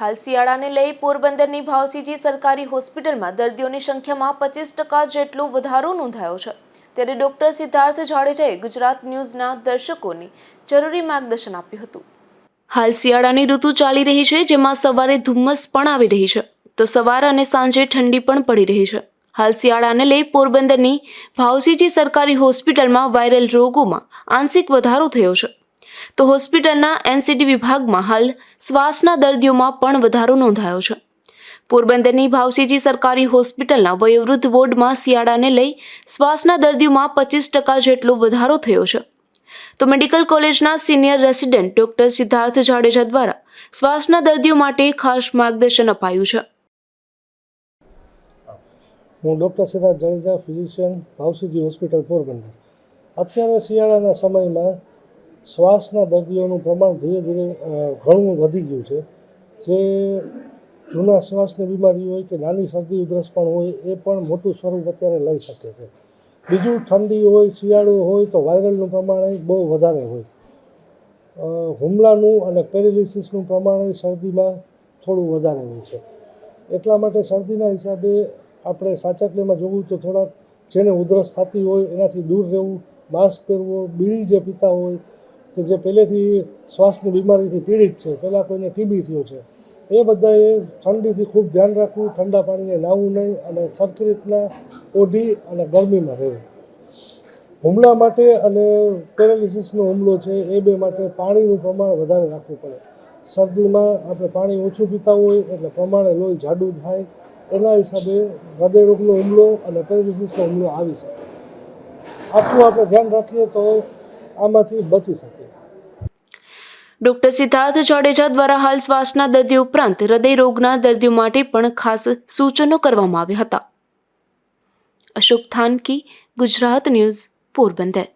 હાલ શિયાળાને લઈ પોરબંદરની ભાવસીજી સરકારી હોસ્પિટલમાં દર્દીઓની સંખ્યામાં પચીસ ટકા જેટલો વધારો નોંધાયો છે. ત્યારે ડોક્ટર સિદ્ધાર્થ જાડેજાએ ગુજરાત ન્યૂઝના દર્શકોને જરૂરી માર્ગદર્શન આપ્યું હતું. હાલ શિયાળાની ઋતુ ચાલી રહી છે, જેમાં સવારે ધુમ્મસ પણ આવી રહી છે, તો સવાર અને સાંજે ઠંડી પણ પડી રહી છે. હાલ શિયાળાને લઈ પોરબંદરની ભાવસીજી સરકારી હોસ્પિટલમાં વાયરલ રોગોમાં આંશિક વધારો થયો છે. તો હોસ્પિટલના એનસીડી વિભાગમાં હાલ શ્વાસના દર્દીઓમાં પણ વધારો નોંધાયો છે. પોરબંદરની ભાવસીજી સરકારી હોસ્પિટલના વયોવૃદ્ધ વોર્ડમાં શિયાળાને લઈ શ્વાસના દર્દીઓમાં પચીસ ટકા જેટલો વધારો થયો છે. તો મેડિકલ કોલેજના senior resident doctor Siddharth Jadeja દ્વારા શ્વાસના દર્દીઓ માટે ખાસ માર્ગદર્શન અપાયું છે. હું ડૉક્ટર સિદ્ધાર્થ જાડેજા, ફિઝિશિયન, ભાવસીજી હોસ્પિટલ પોરબંદર. અત્યારે શિયાળાના સમયમાં શ્વાસના દર્દીઓનું પ્રમાણ ધીરે ધીરે ઘણું વધી ગયું છે. જે જૂના શ્વાસની બીમારી હોય કે નાની શરદી, ઉધરસ પણ હોય, એ પણ મોટું સ્વરૂપ અત્યારે લઈ શકે છે. બીજું ઠંડી હોય, શિયાળો હોય, તો વાયરલનું પ્રમાણ બહુ વધારે હોય. હુમલાનું અને પેરેલિસિસનું પ્રમાણ શરદીમાં થોડું વધારે હોય છે. એટલા માટે શરદીના હિસાબે આપણે સાચકલીમાં જોવું તો થોડાક, જેને ઉધરસ થતી હોય, એનાથી દૂર રહેવું માસ્ક પહેરવો, બીડી જે પીતા હોય કે જે પહેલેથી શ્વાસની બીમારીથી પીડિત છે, પહેલાં કોઈને ટીબી થયો છે, એ બધાએ ઠંડીથી ખૂબ ધ્યાન રાખવું, ઠંડા પાણીએ નાહવું નહીં અને સરખી રીતના ઓઢી અને ગરમીમાં રહેવું. હુમલા માટે અને પેરાલિસિસનો હુમલો છે, એ બે માટે પાણીનું પ્રમાણ વધારે રાખવું પડે. શરદીમાં આપણે પાણી ઓછું પીતા હોય એટલે પ્રમાણે લોહી જાડું થાય, એના હિસાબે હૃદયરોગનો હુમલો અને પેરાલિસિસનો હુમલો આવી શકે. આટલું આપણે ધ્યાન રાખીએ તો આમાંથી બચી શકે. ડોક્ટર સિદ્ધાર્થ જાડેજા દ્વારા હાલ શ્વાસના દર્દી ઉપરાંત હૃદય રોગના દર્દીઓ માટે પણ ખાસ સૂચનો કરવામાં આવ્યા હતા. અશોક થાનકી, ગુજરાત ન્યૂઝ, પોરબંદર.